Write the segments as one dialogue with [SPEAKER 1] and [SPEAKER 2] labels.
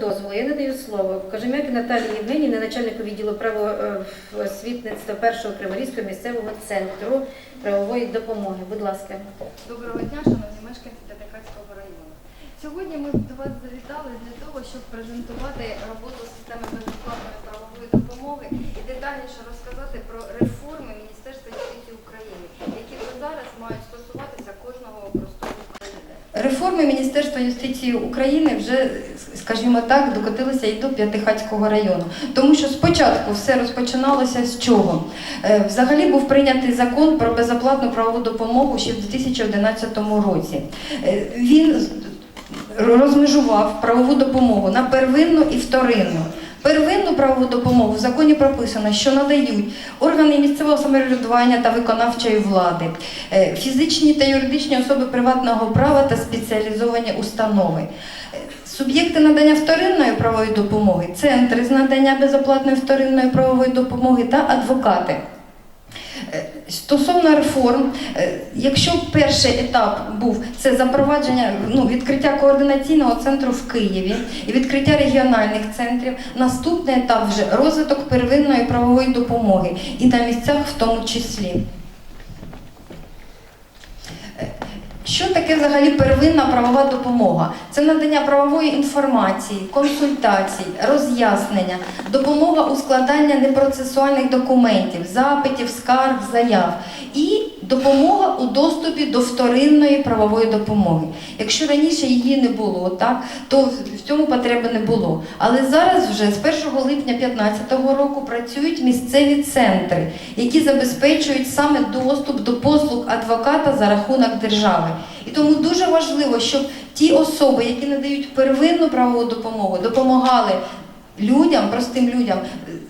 [SPEAKER 1] Дозволу, я надаю слово Кожем'яки Наталії Євгенівні, начальнику відділу правоосвітництва першого Криворізького місцевого центру правової допомоги. Будь ласка.
[SPEAKER 2] Доброго дня, шановні мешканці П'ятихатського району. Сьогодні ми до вас завітали для того, щоб презентувати роботу системи безоплатної правової допомоги і детальніше розказати про реформи Міністерства юстиції України, які вже зараз мають стосуватися кожного простого України.
[SPEAKER 3] Реформи Міністерства юстиції України вже, скажімо так, докотилися і до П'ятихатського району. Тому що спочатку все розпочиналося з чого? Е, Взагалі був прийнятий закон про безоплатну правову допомогу ще в 2011 році. Е, Він розмежував правову допомогу на первинну і вторинну. Первинну правову допомогу в законі прописано, що надають органи місцевого самоврядування та виконавчої влади, е, фізичні та юридичні особи приватного права та спеціалізовані установи. Суб'єкти надання вторинної правової допомоги, центри з надання безоплатної вторинної правової допомоги та адвокати. Е, Стосовно реформ, е, якщо перший етап був це запровадження ну, відкриття координаційного центру в Києві і відкриття регіональних центрів, наступний етап вже розвиток первинної правової допомоги і на місцях в тому числі. Е, Що таке взагалі первинна правова допомога? Це надання правової інформації, консультацій, роз'яснення, допомога у складанні непроцесуальних документів, запитів, скарг, заяв і допомога у доступі до вторинної правової допомоги. Якщо раніше її не було, так то в цьому потреби не було. Але зараз вже з 1 липня 2015 року працюють місцеві центри, які забезпечують саме доступ до послуг адвоката за рахунок держави. І тому дуже важливо, щоб ті особи, які надають первинну правову допомогу, допомагали людям, простим людям,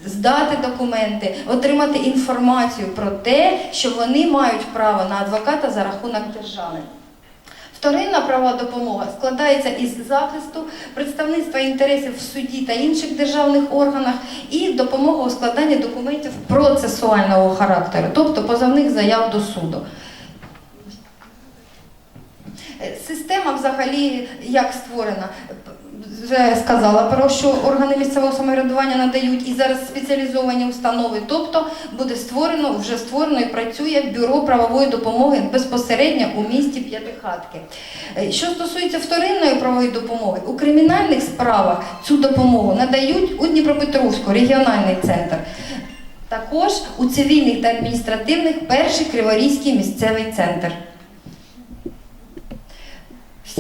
[SPEAKER 3] здати документи, отримати інформацію про те, що вони мають право на адвоката за рахунок держави. Вторинна права допомога складається із захисту, представництва інтересів в суді та інших державних органах і допомога у складанні документів процесуального характеру, тобто позовних заяв до суду. Система взагалі як створена? Вже сказала про що органи місцевого самоврядування надають і зараз спеціалізовані установи. Тобто буде створено, вже створено і працює бюро правової допомоги безпосередньо у місті П'ятихатки. Е, Що стосується вторинної правової допомоги, у кримінальних справах цю допомогу надають у Дніпропетровську регіональний центр. Також у цивільних та адміністративних перший Криворізький місцевий центр.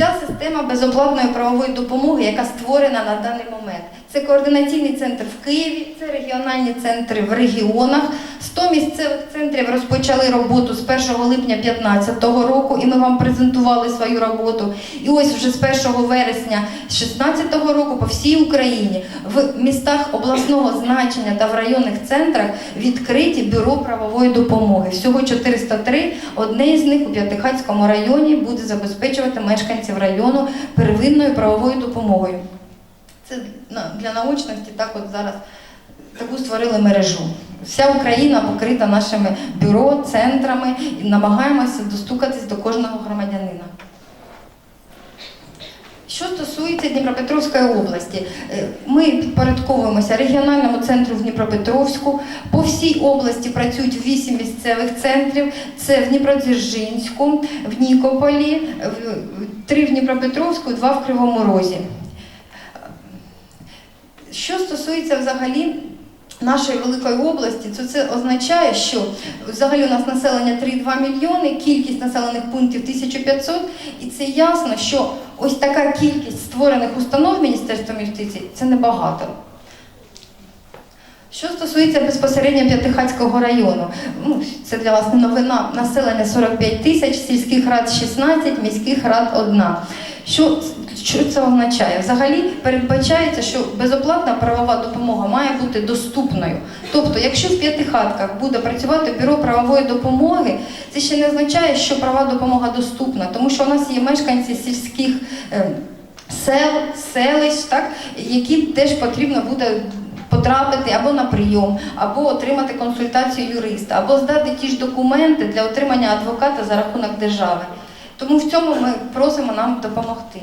[SPEAKER 3] Вся система безоплатної правової допомоги, яка створена на даний момент. Це координаційний центр в Києві, це регіональні центри в регіонах. 100 місцевих центрів розпочали роботу з 1 липня 2015 року, і ми вам презентували свою роботу. І ось вже з 1 вересня 2016 року по всій Україні в містах обласного значення та в районних центрах відкриті бюро правової допомоги. Всього 403. Одне із них у П'ятихатському районі буде забезпечувати мешканців району первинною правовою допомогою. Це для наочності так от зараз таку створили мережу. Вся Україна покрита нашими бюро, центрами і намагаємося достукатись до кожного громадянина. Що стосується Дніпропетровської області, е, ми підпорядковуємося регіональному центру в Дніпропетровську. По всій області працюють вісім місцевих центрів. Це в Дніпродзержинську, в Нікополі, три в Дніпропетровську, два в Кривому Розі. Що стосується взагалі нашої великої області, то це означає, що взагалі у нас населення 3,2 мільйони, кількість населених пунктів 1500, і це ясно, що ось така кількість створених установ Міністерством юстиції це небагато. Що стосується безпосередньо П'ятихатського району, ну, це для вас не новина, населення 45 тисяч, сільських рад 16, міських рад 1. Що, що це означає? Взагалі передбачається, що безоплатна правова допомога має бути доступною. Тобто, якщо в п'ятихатках буде працювати бюро правової допомоги, це ще не означає, що права допомога доступна, тому що у нас є мешканці сільських е, сел, селищ, так, які теж потрібно буде потрапити або на прийом, або отримати консультацію юриста, або здати ті ж документи для отримання адвоката за рахунок держави. Тому в цьому ми просимо нам допомогти.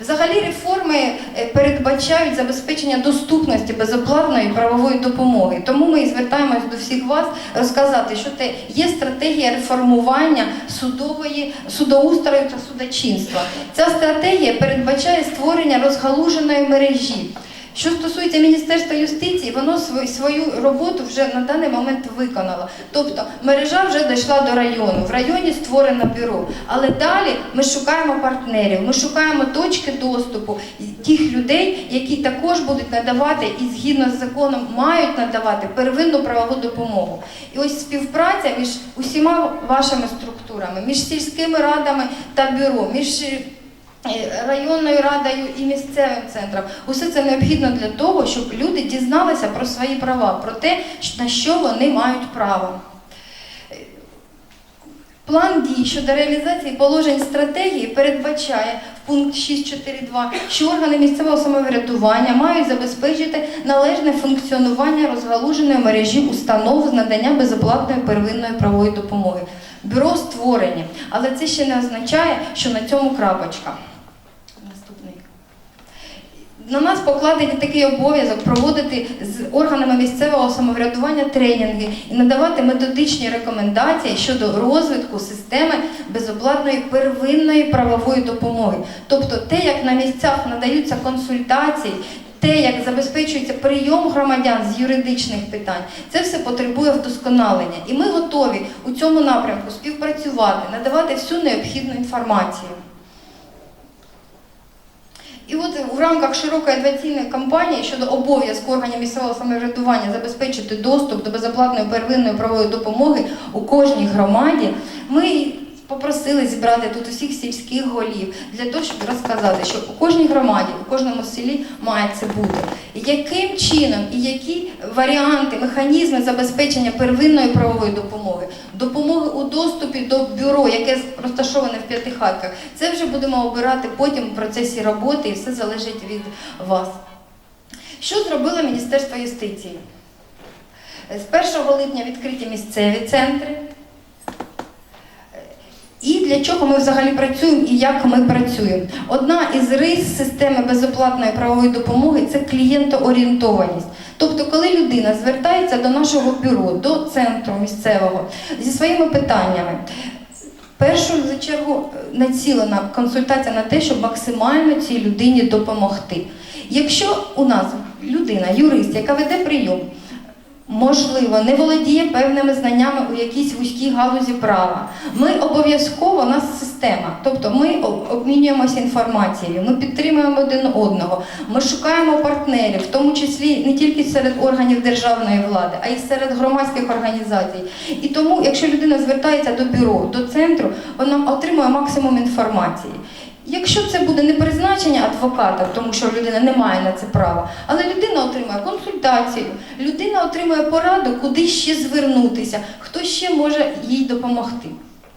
[SPEAKER 3] Взагалі реформи е, передбачають забезпечення доступності безоплатної правової допомоги. Тому ми і звертаємось до всіх вас розказати, що це є стратегія реформування судової судоустрою та судочинства. Ця стратегія передбачає створення розгалуженої мережі. Що стосується Міністерства юстиції, воно свою, роботу вже на даний момент виконало. Тобто мережа вже дійшла до району. В районі створено бюро. Але далі ми шукаємо партнерів, ми шукаємо точки доступу тих людей, які також будуть надавати і згідно з законом мають надавати первинну правову допомогу. І ось співпраця між усіма вашими структурами, між сільськими радами та бюро, між районною радою і місцевим центром. Усе це необхідно для того, щоб люди дізналися про свої права, про те, на що вони мають право. План дій щодо реалізації положень стратегії передбачає в пункт 6.4.2, що органи місцевого самоврядування мають забезпечити належне функціонування розгалуженої мережі установ з надання безоплатної первинної правової допомоги. Бюро створені, але це ще не означає, що на цьому крапочка. На нас покладений такий обов'язок проводити з органами місцевого самоврядування тренінги і надавати методичні рекомендації щодо розвитку системи безоплатної первинної правової допомоги. Тобто те, як на місцях надаються консультації, те, як забезпечується прийом громадян з юридичних питань, це все потребує вдосконалення. І ми готові у цьому напрямку співпрацювати, надавати всю необхідну інформацію. І от в рамках широкої адвокаційної кампанії щодо обов'язку органів місцевого самоврядування забезпечити доступ до безоплатної первинної правової допомоги у кожній громаді, ми попросили зібрати тут усіх сільських голів для того, щоб розказати, що у кожній громаді, у кожному селі має це бути. Яким чином і які варіанти, механізми забезпечення первинної правової допомоги, допомоги у доступі до бюро, яке розташоване в п'ятихатках, це вже будемо обирати потім в процесі роботи і все залежить від вас. Що зробило Міністерство юстиції? З 1 липня відкриті місцеві центри. І для чого ми взагалі працюємо і як ми працюємо? Одна із рис системи безоплатної правової допомоги це клієнтоорієнтованість. Тобто, коли людина звертається до нашого бюро, до центру місцевого зі своїми питаннями, першу за чергу націлена консультація на те, щоб максимально цій людині допомогти. Якщо у нас людина, юрист, яка веде прийом, можливо, не володіє певними знаннями у якійсь вузькій галузі права. Ми обов'язково у нас система, тобто ми обмінюємося інформацією, ми підтримуємо один одного, ми шукаємо партнерів, в тому числі не тільки серед органів державної влади, а й серед громадських організацій. І тому, якщо людина звертається до бюро, до центру, вона отримує максимум інформації. Якщо це буде не призначення адвоката, тому що людина не має на це права, але людина отримує консультацію, людина отримує пораду, куди ще звернутися, хто ще може їй допомогти.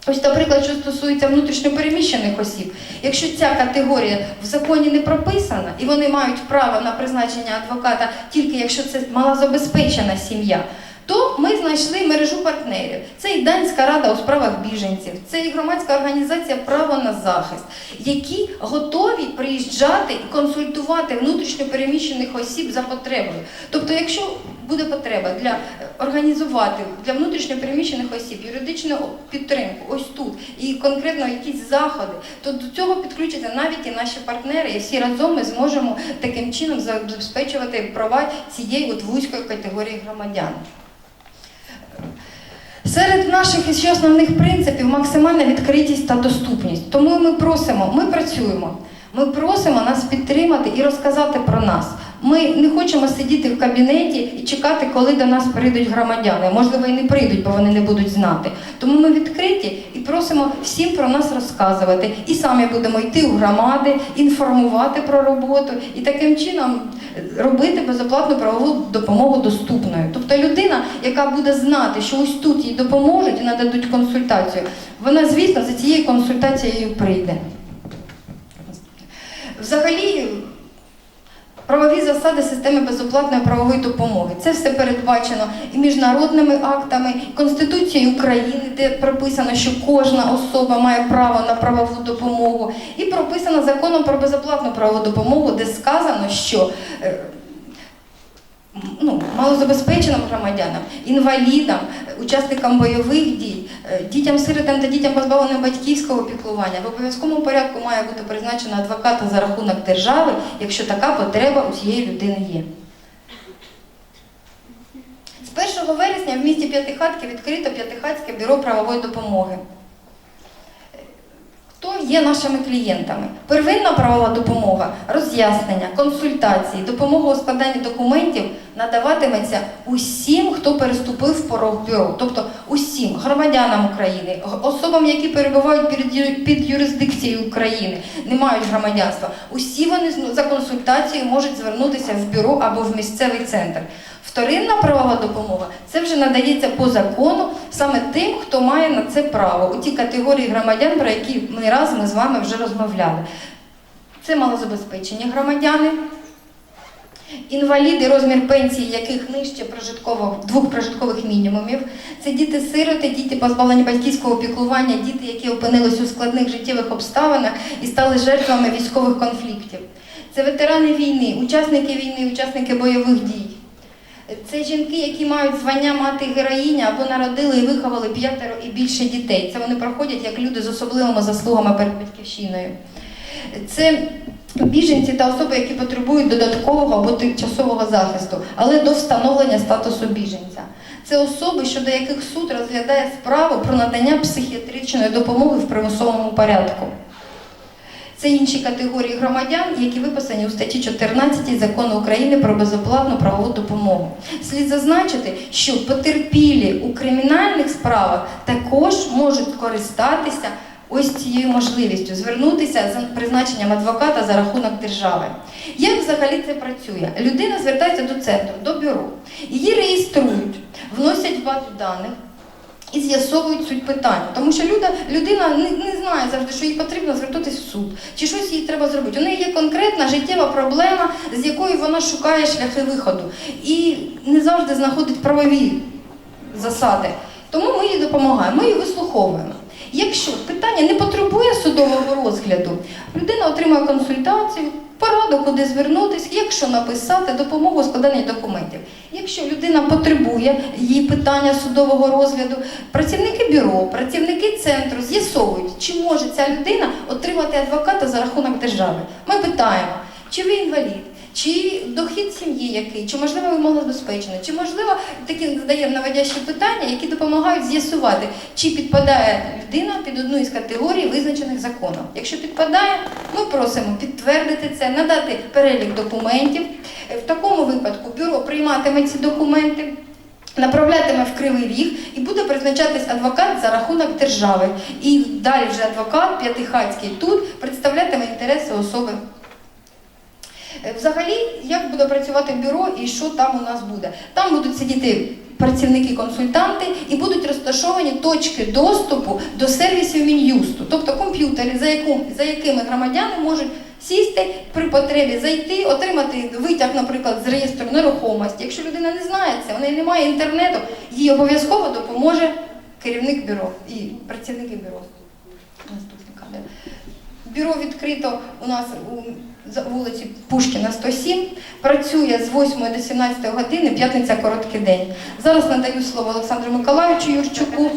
[SPEAKER 3] Ось, наприклад, що стосується внутрішньопереміщених осіб, якщо ця категорія в законі не прописана і вони мають право на призначення адвоката тільки якщо це малозабезпечена сім'я, то ми знайшли мережу партнерів. Це і Данська рада у справах біженців, це і громадська організація Право на захист, які готові приїжджати і консультувати внутрішньопереміщених осіб за потребою. Тобто, якщо буде потреба для е, організувати для внутрішньопереміщених осіб юридичну підтримку, ось тут і конкретно якісь заходи, то до цього підключаться навіть і наші партнери, і всі разом ми зможемо таким чином забезпечувати права цієї от вузької категорії громадян. Серед наших ще основних принципів максимальна відкритість та доступність. Тому ми просимо, ми працюємо. Ми просимо нас підтримати і розказати про нас. Ми не хочемо сидіти в кабінеті і чекати, коли до нас прийдуть громадяни. Можливо, і не прийдуть, бо вони не будуть знати. Тому ми відкриті і просимо всім про нас розказувати. І самі будемо йти у громади, інформувати про роботу і таким чином робити безоплатну правову допомогу доступною. Тобто людина, яка буде знати, що ось тут їй допоможуть і нададуть консультацію, вона, звісно, за цією консультацією прийде. Взагалі, правові засади системи безоплатної правової допомоги. Це все передбачено і міжнародними актами, і Конституцією України, де прописано, що кожна особа має право на правову допомогу, і прописано законом про безоплатну правову допомогу, де сказано, що е, ну, малозабезпеченим громадянам, інвалідам, учасникам бойових дій, е, дітям-сиротам та дітям позбавленим батьківського піклування в обов'язковому порядку має бути призначено адвоката за рахунок держави, якщо така потреба у цієї людини є. З 1 вересня в місті П'ятихатки відкрито П'ятихатське бюро правової допомоги. Хто є нашими клієнтами? Первинна правова допомога, роз'яснення, консультації, допомога у складанні документів надаватиметься усім, хто переступив порог бюро, тобто усім громадянам України, особам, які перебувають під, під юрисдикцією України, не мають громадянства. Усі вони за консультацією можуть звернутися в бюро або в місцевий центр. Вторинна правова допомога це вже надається по закону саме тим, хто має на це право, у ті категорії громадян, про які ми раз ми з вами вже розмовляли. Це малозабезпечені громадяни, інваліди, розмір пенсії яких нижче прожиткового, двох прожиткових мінімумів. Це діти-сироти, діти позбавлені батьківського піклування, діти, які опинились у складних життєвих обставинах і стали жертвами військових конфліктів. Це ветерани війни, учасники війни, учасники бойових дій. Це жінки, які мають звання мати героїня або народили і виховали п'ятеро і більше дітей. Це вони проходять як люди з особливими заслугами перед батьківщиною. Це біженці та особи, які потребують додаткового або тимчасового захисту, але до встановлення статусу біженця. Це особи, щодо яких суд розглядає справу про надання психіатричної допомоги в примусовому порядку. Це інші категорії громадян, які виписані у статті 14 закону України про безоплатну правову допомогу. Слід зазначити, що потерпілі у кримінальних справах також можуть користатися ось цією можливістю звернутися за призначенням адвоката за рахунок держави. Як взагалі це працює? Людина звертається до центру, до бюро, її реєструють, вносять в базу даних і з'ясовують суть питання. Тому що люда, людина не, не знає завжди, що їй потрібно звертатись в суд, чи щось їй треба зробити. У неї є конкретна життєва проблема, з якою вона шукає шляхи виходу. І не завжди знаходить правові засади. Тому ми їй допомагаємо, ми її вислуховуємо. Якщо питання не потребує судового розгляду, людина отримує консультацію, пораду, куди звернутися, якщо написати допомогу у документів. Якщо людина потребує її питання судового розгляду, працівники бюро, працівники центру з'ясовують, чи може ця людина отримати адвоката за рахунок держави. Ми питаємо, чи ви інвалід, чи дохід сім'ї який, чи можливо ви малозабезпечені, чи можливо такі задаємо наводящі питання, які допомагають з'ясувати, чи підпадає людина під одну із категорій, визначених законом. Якщо підпадає, ми просимо підтвердити це, надати перелік документів. Е, В такому випадку бюро прийматиме ці документи. Направлятиме в кривий ріг і буде призначатись адвокат за рахунок держави. І далі вже адвокат П'ятихацький тут представлятиме інтереси особи Взагалі, як буде працювати бюро і що там у нас буде? Там будуть сидіти працівники-консультанти і будуть розташовані точки доступу до сервісів Мін'юсту, тобто комп'ютери, за, за якими громадяни можуть сісти при потребі, зайти, отримати витяг, наприклад, з реєстру нерухомості. Якщо людина не знає це, в неї немає інтернету, їй обов'язково допоможе керівник бюро і працівники бюро. Наступника, да. Бюро відкрито у нас у вулиці Пушкіна 107. Працює з 8 до 17 години, п'ятниця короткий день. Зараз надаю слово Олександру Миколаївичу Юрчуку.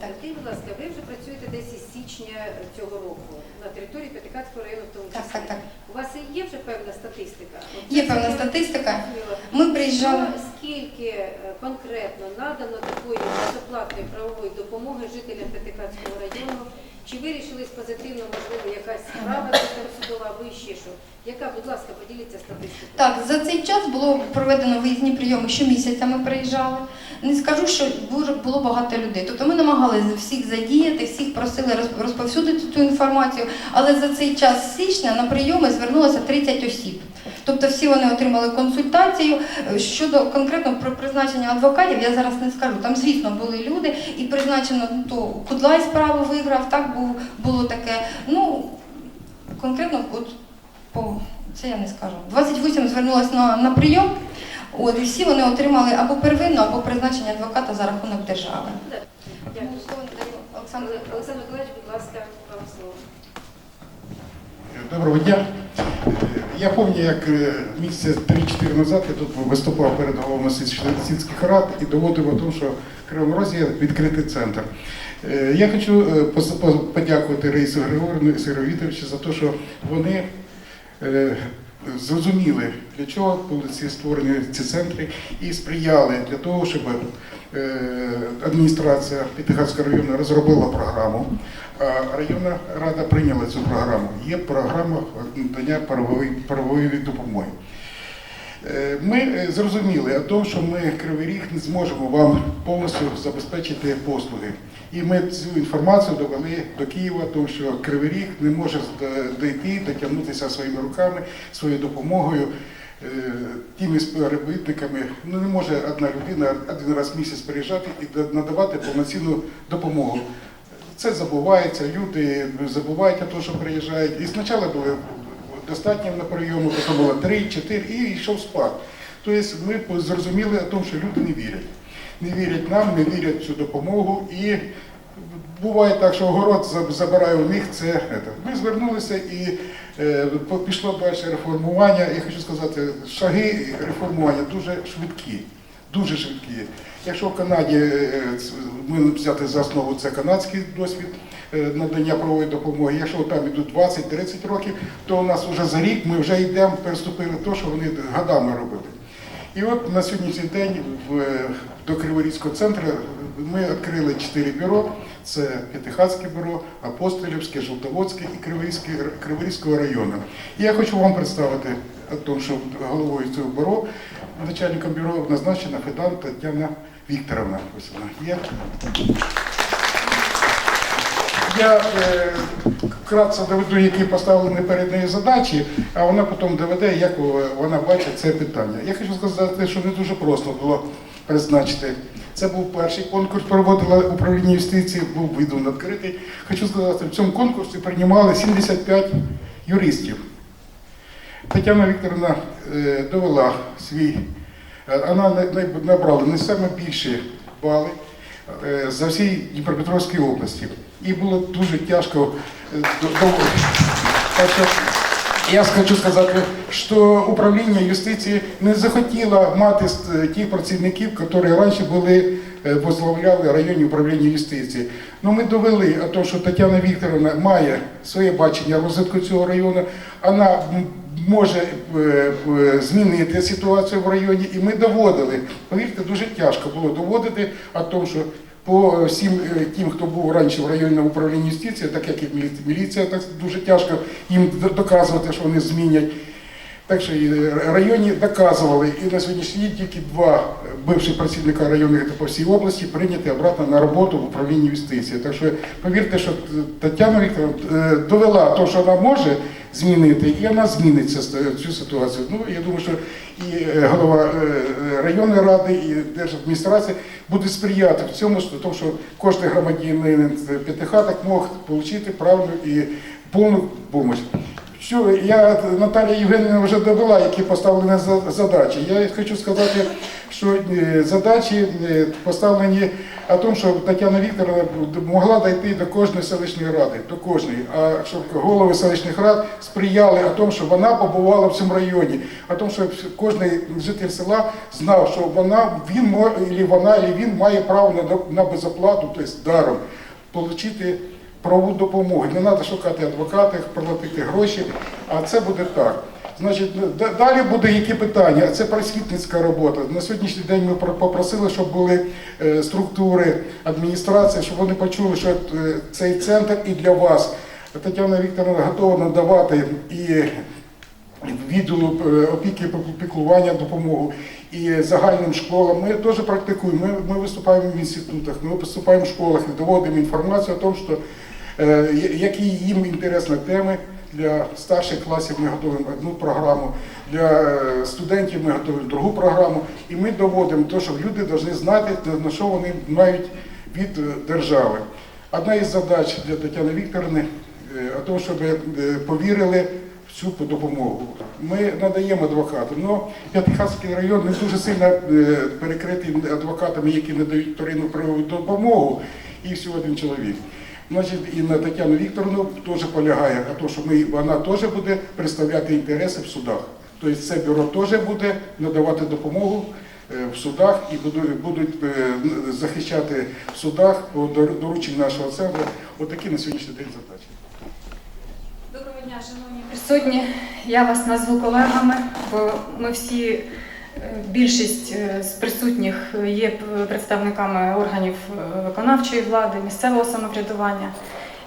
[SPEAKER 1] Так, ти, будь ласка, ви вже працюєте десь із січня цього року на території П'ятикатського району в тому числі.
[SPEAKER 3] так, так.
[SPEAKER 1] У вас є вже певна статистика? От
[SPEAKER 3] Є певна статистика. Ми приїжджали.
[SPEAKER 1] Скільки е, конкретно надано такої безоплатної правової допомоги жителям П'ятикатського району? Чи вирішились позитивно, можливо, якась справа судова або ще що? Яка, будь ласка, поділіться статистикою.
[SPEAKER 3] Так, за цей час було проведено виїзні прийоми. Щомісяця ми приїжджали. Не скажу, що було багато людей. Тобто ми намагалися всіх задіяти, всіх просили роз- розповсюдити цю інформацію. Але за цей час січня на прийоми звернулося 30 осіб. Тобто всі вони отримали консультацію. Е, Щодо конкретно про призначення адвокатів, я зараз не скажу. Там, звісно, були люди, і призначено то Кудлай справу виграв, так був, було таке. Ну, конкретно от по це я не скажу. 28 звернулось на, на прийом, от, і всі вони отримали або первинну, або призначення адвоката за рахунок держави.
[SPEAKER 1] Дякую. Олександр Миколаївич, будь ласка, вам слово.
[SPEAKER 4] Доброго дня. Е, Я пам'ятаю, як е, місяця 3-4 назад я тут виступав перед головами сіль- сільських рад і доводив о тому, що в Кривому Розі є відкритий центр. Е, Я хочу подякувати Раїсу Григорівну і Сиру Вітовичу за те, що вони зрозуміли, для чого були ці створені ці центри, і сприяли для того, щоб адміністрація П'ятихатського району розробила програму. А районна рада прийняла цю програму. Є програма надання правової, допомоги. Е, Ми е, зрозуміли що ми Кривий Ріг не зможемо вам повністю забезпечити послуги. І ми цю інформацію довели до Києва, тому що Кривий Ріг не може дійти, дотягнутися своїми руками, своєю допомогою, е, тими співробітниками. Ну не може одна людина один раз в місяць приїжджати і надавати повноцінну допомогу. Це забувається, люди забувають про те, що приїжджають. І спочатку були достатньо на прийому, потім було 3-4 і йшов спад. Тобто ми зрозуміли тому, що люди не вірять. Не вірять нам, не вірять в цю допомогу. І буває так, що огород забирає у них це. Ми звернулися і е, пішло далі реформування. Я хочу сказати, шаги реформування дуже швидкі. Дуже швидкі. Якщо в Канаді е, ми взяти за основу це канадський досвід е, надання правової допомоги, якщо там йдуть 20-30 років, то у нас вже за рік ми вже йдемо, переступили те, що вони годами робили. І от на сьогоднішній день в, до Криворізького центру ми відкрили чотири бюро. Це П'ятихатське бюро, Апостолівське, Жовтоводське і Криворізьке, Криворізького району. І я хочу вам представити тому, що головою цього бюро, начальником бюро назначена Федан Тетяна Вікторовна. Ось вона є. Я е, вкратце доведу, які поставлені перед нею задачі, а вона потім доведе, як вона бачить це питання. Я хочу сказати, що не дуже просто було призначити. Це був перший конкурс, проводила управління юстиції, був видом відкритий. Хочу сказати, в цьому конкурсі приймали 75 юристів. Тетяна Вікторовна е, довела свій, е, вона на- на- набрала не саме більші бали е, за всій Дніпропетровській області. І було дуже тяжко до- я хочу сказати, що управління юстиції не захотіло мати е, тих працівників, які раніше були е, возглавляли районні управління юстиції. Ну ми довели о тому, що Тетяна Вікторовна має своє бачення розвитку цього району. Вона може е, змінити ситуацію в районі, і ми доводили. Повірте, дуже тяжко було доводити о тому, що по всім е, тим, хто був раніше в районному управлінні юстиції, так як і мілі- міліція, так дуже тяжко їм доказувати, що вони змінять. Так що і районі доказували, і на сьогоднішній день тільки два е, бивших працівника районних по всій області прийняті обратно на роботу в управлінні юстиції. Так що повірте, що Тетяна Вікторовна е, довела те, що вона може змінити, і вона змінить цю, ситуацію. Ну я думаю, що і е, голова е, районної ради, і держадміністрація буде сприяти в цьому, тому що кожен громадянин п'ятихаток мог отримати правильну і повну допомогу. Що я Наталія Євгенівна вже довела, які поставлені за- задачі. Я хочу сказати, що е, задачі е, поставлені о тому, що Тетяна Вікторовна могла дійти до кожної селищної ради, до кожної, а щоб голови селищних рад сприяли о тому, щоб вона побувала в цьому районі, о тому, щоб кожен житель села знав, що вона він або вона, або він має право на, на безоплату, тобто даром, отримати правову допомогу. Не треба шукати адвоката, платити гроші, а це буде так. Значить, далі буде які питання. Це просвітницька робота. На сьогоднішній день ми попросили, щоб були е, структури адміністрації, щоб вони почули, що е, цей центр і для вас. Тетяна Вікторовна готова надавати і відділу е, опіки піклування допомогу і загальним школам. Ми теж практикуємо. Ми, ми виступаємо в інститутах, ми виступаємо в школах і доводимо інформацію о тому, що які їм інтересні теми. Для старших класів ми готуємо одну програму, для е, студентів ми готуємо другу програму. І ми доводимо те, що люди повинні знати, на- що вони мають від е, держави. Одна із задач для Тетяни Вікторовни е, тому, щоб повірили в цю допомогу. ми надаємо адвокатам. Ну, П'ятихатський район не дуже сильно перекритий адвокатами, які надають вторинну правову допомогу, і всього один чоловік. Значить, і на Тетяну Вікторовну теж полягає, а то, що ми, вона теж буде представляти інтереси в судах. Тобто це бюро теж буде надавати допомогу е, в судах і буду- будуть е, захищати в судах по дорученню нашого центру. Отакі на сьогоднішній день задачі.
[SPEAKER 5] Доброго дня, шановні присутні. Я вас назву колегами, бо ми всі, більшість е, з присутніх є представниками органів е, виконавчої влади, місцевого самоврядування.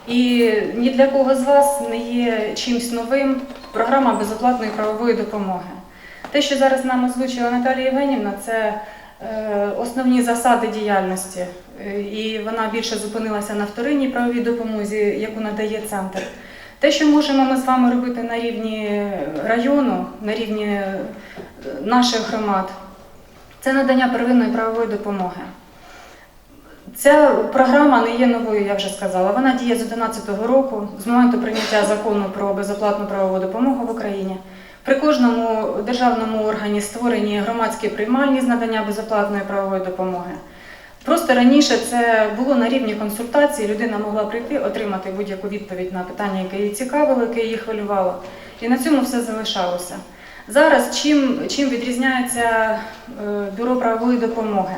[SPEAKER 5] І ні для кого з вас не є чимсь новим програма безоплатної правової допомоги. Те, що зараз нам озвучила Наталія Євгенівна, це е, основні засади діяльності, і вона більше зупинилася на вторинній правовій допомозі, яку надає центр. Те, що можемо ми з вами робити на рівні району, на рівні е, наших громад, це надання первинної правової допомоги. Ця програма не є новою, я вже сказала. Вона діє з 2011 року, з моменту прийняття закону про безоплатну правову допомогу в Україні. При кожному державному органі створені громадські приймальні з надання безоплатної правової допомоги. Просто раніше це було на рівні консультації, людина могла прийти, отримати будь-яку відповідь на питання, яке її цікавило, яке її хвилювало. І на цьому все залишалося. Зараз чим, чим відрізняється е, бюро правової допомоги?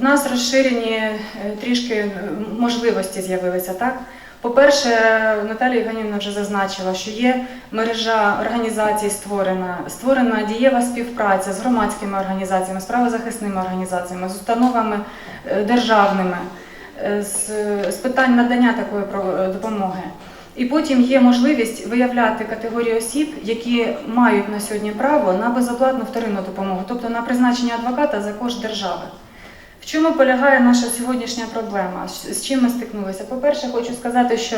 [SPEAKER 5] В нас розширені е, трішки е, можливості з'явилися, так? По-перше, Наталія Євгенівна вже зазначила, що є мережа організацій створена, створена дієва співпраця з громадськими організаціями, з правозахисними організаціями, з установами е, державними, е, з, з питань надання такої е, допомоги. І потім є можливість виявляти категорії осіб, які мають на сьогодні право на безоплатну вторинну допомогу, тобто на призначення адвоката за кошт держави. В чому полягає наша сьогоднішня проблема? З чим ми стикнулися? По-перше, хочу сказати, що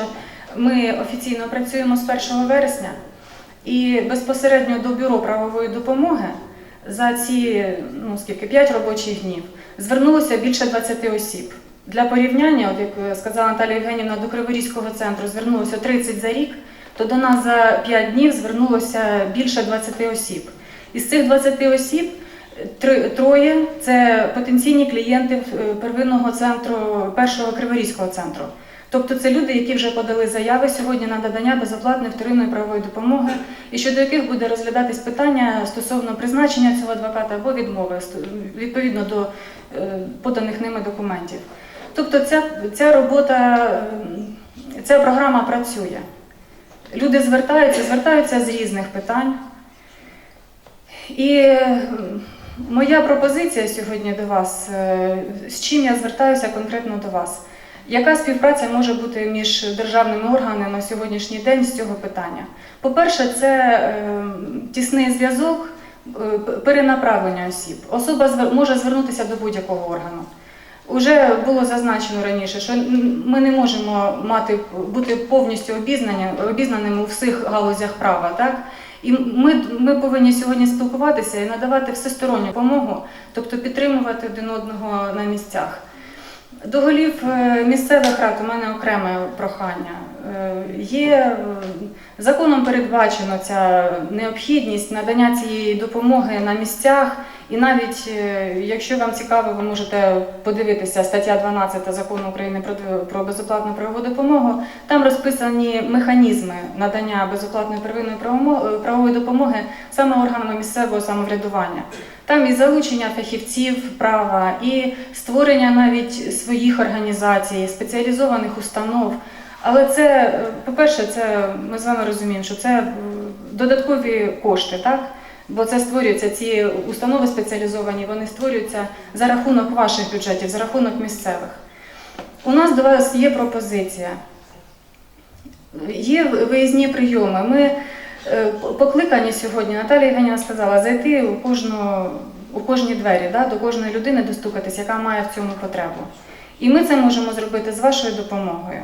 [SPEAKER 5] ми офіційно працюємо з 1 вересня, і безпосередньо до бюро правової допомоги за ці ну скільки 5 робочих днів звернулося більше 20 осіб. Для порівняння, от як сказала Наталія Євгенівна, до Криворізького центру звернулося 30 за рік, то до нас за 5 днів звернулося більше 20 осіб. Із цих 20 осіб Троє це потенційні клієнти е, первинного центру, першого Криворізького центру. Тобто це люди, які вже подали заяви сьогодні на надання безоплатної вторинної правової допомоги, і щодо яких буде розглядатись питання стосовно призначення цього адвоката або відмови відповідно до е, поданих ними документів. Тобто ця, ця робота, е, ця програма працює. Люди звертаються, звертаються з різних питань. І моя пропозиція сьогодні до вас, е, з чим я звертаюся конкретно до вас. Яка співпраця може бути між державними органами на сьогоднішній день з цього питання? По-перше, це е, тісний зв'язок е, перенаправлення осіб. Особа звер- може звернутися до будь-якого органу. Уже було зазначено раніше, що ми не можемо мати бути повністю обізнані, обізнаними у всіх галузях права, так? І ми, ми повинні сьогодні спілкуватися і надавати всесторонню допомогу, тобто підтримувати один одного на місцях. До голів е, місцевих рад у мене окреме прохання. Е, Є е, законом передбачено ця необхідність надання цієї допомоги на місцях. І навіть е, якщо вам цікаво, ви можете подивитися стаття 12 закону України про, безоплатну правову допомогу. Там розписані механізми надання безоплатної первинної правомо- правової допомоги саме органами місцевого самоврядування. Там і залучення фахівців права, і створення навіть своїх організацій, спеціалізованих установ. Але це, е, по-перше, це ми з вами розуміємо, що це е, додаткові кошти, так? Бо це створюються ці установи спеціалізовані, вони створюються за рахунок ваших бюджетів, за рахунок місцевих. У нас до вас є пропозиція. Є виїзні прийоми. Ми е, покликані сьогодні, Наталія Євгенівна сказала, зайти у кожну, у кожні двері, да, до кожної людини достукатись, яка має в цьому потребу. І ми це можемо зробити з вашою допомогою.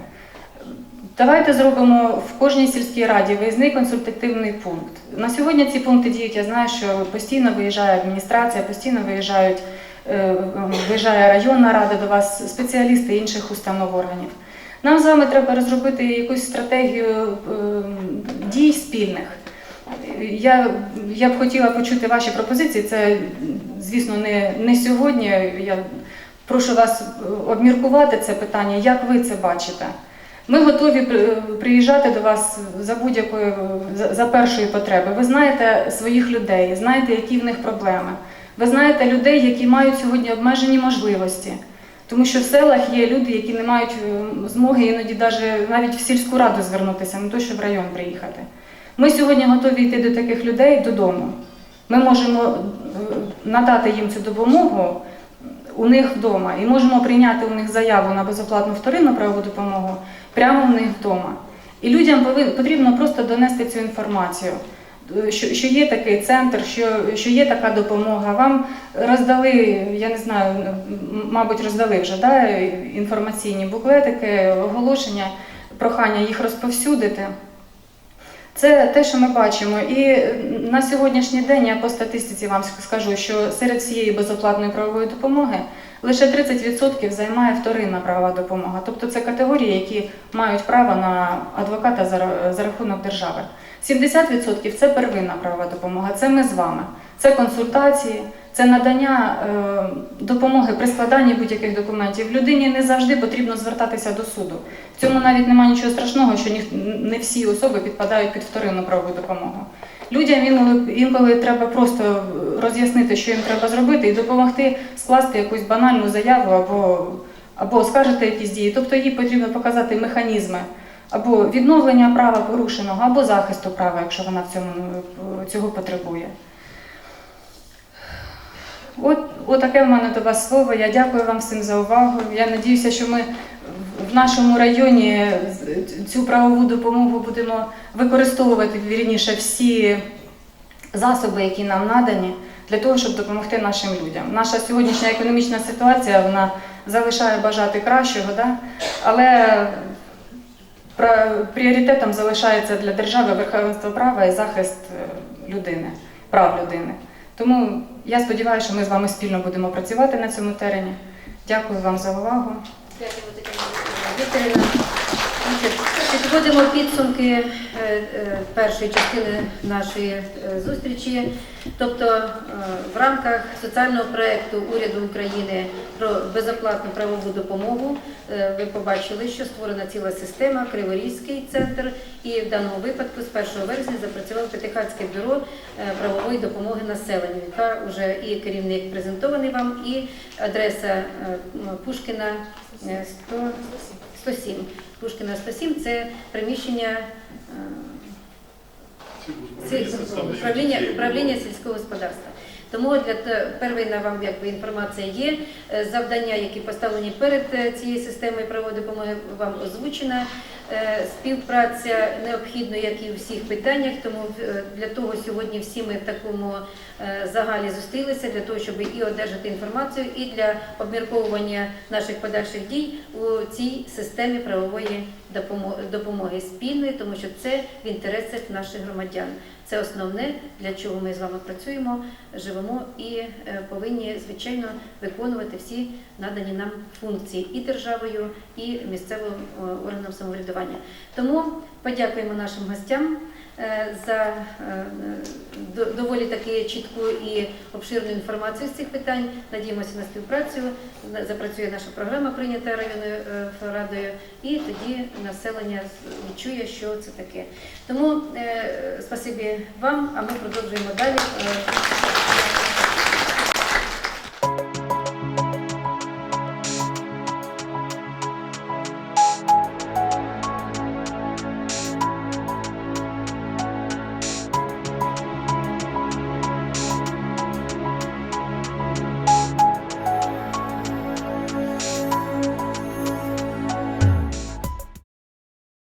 [SPEAKER 5] Давайте зробимо в кожній сільській раді виїзний консультативний пункт. На сьогодні ці пункти діють. Я знаю, що постійно виїжджає адміністрація, постійно виїжджають, е, виїжджає районна рада до вас, спеціалісти інших установ органів. Нам з вами треба розробити якусь стратегію е, дій спільних. я, я б хотіла почути ваші пропозиції. Це, звісно, не, не сьогодні. Я прошу вас е, обміркувати це питання, як ви це бачите. Ми готові приїжджати до вас за будь-якої за, за першої потреби. Ви знаєте своїх людей, знаєте, які в них проблеми. Ви знаєте людей, які мають сьогодні обмежені можливості. Тому що в селах є люди, які не мають е, змоги іноді навіть в сільську раду звернутися, не то, що в район приїхати. Ми сьогодні готові йти до таких людей додому. Ми можемо е, надати їм цю допомогу у них вдома і можемо прийняти у них заяву на безоплатну вторинну правову допомогу прямо у них вдома. І людям потрібно просто донести цю інформацію. е, Що, що є такий центр, що, що є така допомога. Вам роздали, я не знаю, мабуть, роздали вже да, інформаційні буклетики, оголошення, прохання їх розповсюдити. Це те, що ми бачимо. І е, на сьогоднішній день я по статистиці вам скажу, що серед всієї безоплатної правової допомоги лише 30% займає вторинна правова допомога. Тобто це категорії, які мають право на адвоката за, рахунок держави. 70% це первинна правова допомога, це ми з вами. Це консультації, це надання е, допомоги при складанні будь-яких документів. Людині не завжди потрібно звертатися до суду. В цьому навіть немає нічого страшного, що не всі особи підпадають під вторинну правову допомогу. Людям інколи, треба просто роз'яснити, що їм треба зробити, і допомогти скласти якусь банальну заяву або, або оскаржити якісь дії. Тобто їй потрібно показати механізми або відновлення права порушеного, або захисту права, якщо вона в цьому цього потребує. От, от таке в мене до вас слово. Я дякую вам всім за увагу. Я надіюся, що ми в нашому районі цю правову допомогу будемо використовувати вірніше всі засоби, які нам надані, для того, щоб допомогти нашим людям. Наша сьогоднішня економічна ситуація вона залишає бажати кращого, да? але пріоритетом залишається для держави верховенство права і захист е, людини, прав людини. Тому я сподіваюся, що ми з вами спільно будемо працювати на цьому терені. Дякую вам за увагу.
[SPEAKER 1] Дякую, Значить, Підводимо підсумки е, е, першої частини нашої е, зустрічі. Тобто в рамках соціального проєкту уряду України про безоплатну правову допомогу ви побачили, що створена ціла система, Криворізький центр, і в даному випадку з 1 вересня запрацював П'ятихатське бюро правової допомоги населенню, яка вже і керівник презентований вам, і адреса Пушкіна е, 100 107. Пушкіна 107 це приміщення е, управління, управління сільського господарства. Тому для первинна вам якби інформація є. Е, Завдання, які поставлені перед е, цією системою правової допомоги, вам озвучена. Е, Співпраця необхідна, як і у всіх питаннях. Тому е, для того сьогодні всі ми в такому е, загалі зустрілися для того, щоб і одержати інформацію, і для обмірковування наших подальших дій у цій системі правової допомоги спільної, тому що це в інтересах наших громадян. Це основне, для чого ми з вами працюємо, живемо і е, повинні звичайно виконувати всі надані нам функції і державою, і місцевим е, органам самоврядування. Тому подякуємо нашим гостям за е, доволі таки чітку і обширну інформацію з цих питань. Надіємося на співпрацю. Запрацює наша програма, прийнята районною е, радою, і тоді населення відчує, що це таке. Тому е, спасибі вам, а ми продовжуємо далі. е,